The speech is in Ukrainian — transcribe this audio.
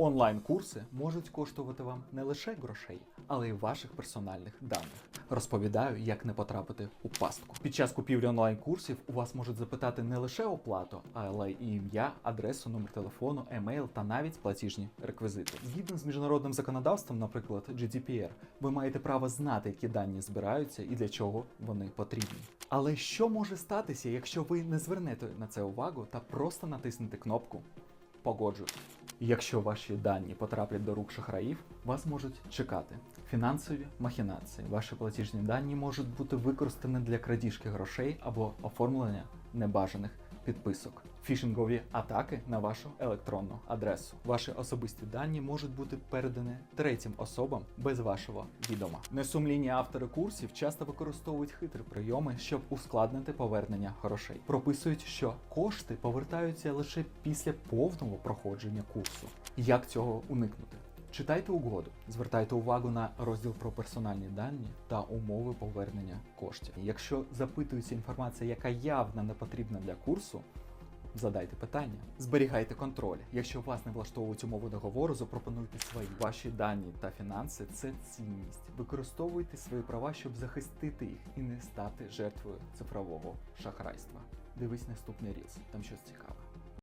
Онлайн-курси можуть коштувати вам не лише грошей, але й ваших персональних даних. Розповідаю, як не потрапити у пастку. Під час купівлі онлайн-курсів у вас можуть запитати не лише оплату, але й ім'я, адресу, номер телефону, емейл та навіть платіжні реквізити. Згідно з міжнародним законодавством, наприклад, GDPR, ви маєте право знати, які дані збираються і для чого вони потрібні. Але що може статися, якщо ви не звернете на це увагу та просто натиснете кнопку Погоджуюсь. Якщо ваші дані потраплять до рук шахраїв, вас можуть чекати фінансові махінації. Ваші платіжні дані можуть бути використані для крадіжки грошей або оформлення небажаних підписок. Фішингові атаки на вашу електронну адресу. Ваші особисті дані можуть бути передані третім особам без вашого відома. Несумлінні автори курсів часто використовують хитрі прийоми, щоб ускладнити повернення грошей. Прописують, що кошти повертаються лише після повного проходження курсу. Як цього уникнути? Читайте угоду, звертайте увагу на розділ про персональні дані та умови повернення коштів. Якщо запитується інформація, яка явно не потрібна для курсу, задайте питання. Зберігайте контроль. Якщо вас не влаштовують умови договору, запропонуйте свої. Ваші дані та фінанси це цінність. Використовуйте свої права, щоб захистити їх і не стати жертвою цифрового шахрайства. Дивись наступний різ, там щось цікаве.